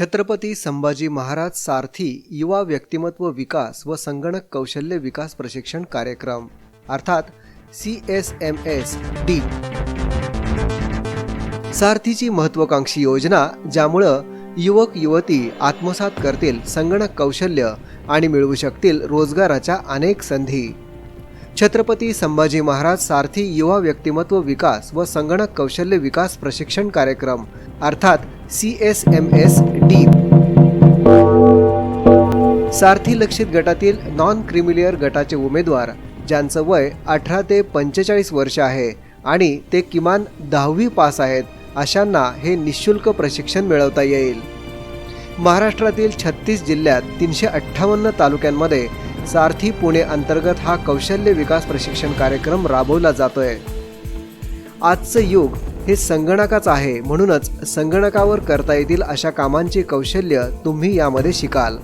छत्रपती संभाजी महाराज सारथी युवा व्यक्तिमत्व विकास व संगणक कौशल्य विकास प्रशिक्षण कार्यक्रम अर्थात C S M S D. सारथीची महत्वाकांक्षी योजना ज्यामुळं युवक युवती आत्मसात करतील संगणक कौशल्य आणि मिळवू शकतील रोजगाराच्या अनेक संधी. छत्रपती संभाजी महाराज सारथी युवा व्यक्तिमत्व विकास व संगणक कौशल्य विकास प्रशिक्षण कार्यक्रम अर्थात C S M S D. Sarthi लक्षित गटातील नॉन क्रिमिलियर गटाचे उमेदवार ज्यांचं वय अठरा ते पंचेचाळीस वर्ष आहे आणि ते किमान दहावी पास आहेत अशांना हे निशुल्क प्रशिक्षण मिळवता येईल. महाराष्ट्रातील छत्तीस जिल्ह्यात तीनशे अठ्ठावन्न तालुक्यांमध्ये सारथी पुणे अंतर्गत हा कौशल्य विकास प्रशिक्षण कार्यक्रम राबवला जातोय. आजचं युग हे संगणकाच आहे म्हणूनच संगणकावर करता येतील अशा कामांची कौशल्य तुम्ही यामध्ये शिकाल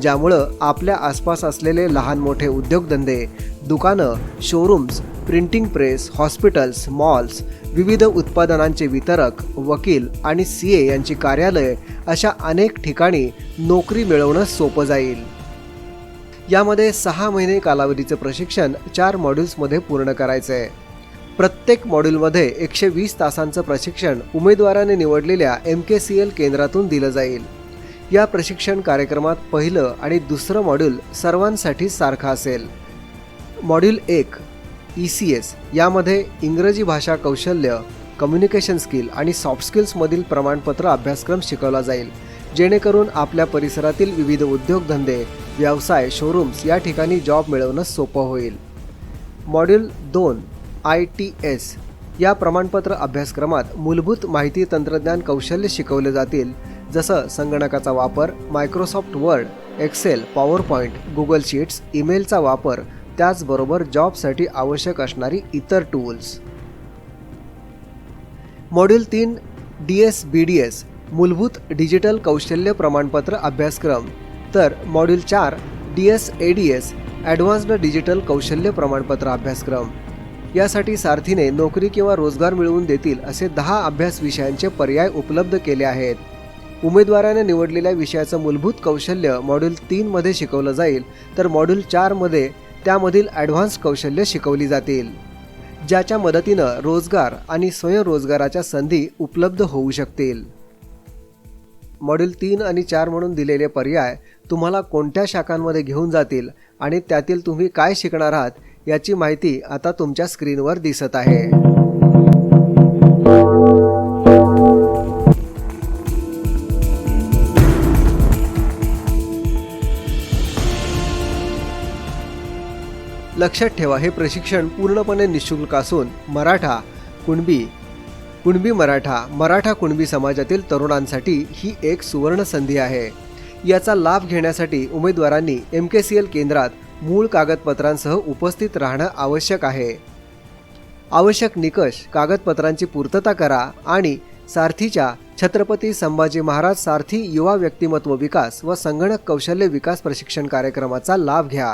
ज्यामुळं आपल्या आसपास असलेले लहान मोठे उद्योगधंदे दुकानं showrooms printing press hospitals malls विविध उत्पादनांचे वितरक वकील आणि सी ए यांची कार्यालय अशा अनेक ठिकाणी नोकरी मिळवणं सोपं जाईल. यामध्ये सहा महिने कालावधीचं प्रशिक्षण चार मॉड्यूल्समध्ये पूर्ण करायचं आहे प्रत्येक मॉड्यूलमध्ये एकशे वीस तासांचं प्रशिक्षण उमेदवाराने निवडलेल्या एम के सी एल केंद्रातून दिलं जाईल. या प्रशिक्षण कार्यक्रमात पहिलं आणि दुसरं मॉड्यूल सर्वांसाठी सारखं असेल. मॉड्यूल एक ई सी एस यामध्ये इंग्रजी भाषा कौशल्य कम्युनिकेशन स्किल आणि सॉफ्ट स्किल्समधील प्रमाणपत्र अभ्यासक्रम शिकवला जाईल जेणेकरून आपल्या परिसरातील विविध उद्योगधंदे व्यवसाय शोरूम्स या ठिकाणी जॉब मिळवणं सोपं होईल. मॉड्यूल दोन आय टी एस या प्रमाणपत्र अभ्यासक्रमात मूलभूत माहिती तंत्रज्ञान कौशल्य शिकवले जातील. जसं संगणकाचा वापर Microsoft Word Excel PowerPoint Google sheets ईमेलचा वापर त्याचबरोबर जॉबसाठी आवश्यक असणारी इतर टूल्स मॉड्यूल तीन D S B D S मूलभूत डिजिटल कौशल्य प्रमाणपत्र अभ्यासक्रम. तर मॉड्यूल चार D S A D S advanced digital कौशल्य प्रमाणपत्र अभ्यासक्रम. यासाठी सारथीने नोकरी किंवा रोजगार मिळवून देतील असे दहा अभ्यास विषयांचे पर्याय उपलब्ध केले आहेत. उमेदवाराने निवडलेल्या विषयाचं मूलभूत कौशल्य मॉड्यूल तीनमध्ये शिकवलं जाईल तर मॉड्यूल चारमध्ये त्यामधील ॲडव्हान्स कौशल्य शिकवली जातील. ज्याच्या मदतीनं रोजगार आणि स्वयंरोजगाराच्या संधी उपलब्ध होऊ शकतील. मॉड्यूल तीन आणि चार म्हणून दिलेले पर्याय तुम्हाला कोणत्या शाखांमध्ये घेऊन जातील आणि त्यातील तुम्ही काय शिकणार आहात याची माहिती आता तुमच्या स्क्रीनवर दिसत आहे. लक्षात ठेवा हे प्रशिक्षण पूर्णपणे निशुल्क असून मराठा कुणबी कुणबी मराठा मराठा कुणबी समाजातील तरुणांसाठी ही एक सुवर्ण संधी आहे. याचा लाभ घेण्यासाठी उमेदवारांनी एम के सी एल केंद्रात मूळ कागदपत्रांसह उपस्थित राहणं आवश्यक आहे. आवश्यक निकष कागदपत्रांची पूर्तता करा आणि सारथीच्या छत्रपती संभाजी महाराज सारथी युवा व्यक्तिमत्व विकास व संगणक कौशल्य विकास प्रशिक्षण कार्यक्रमाचा लाभ घ्या.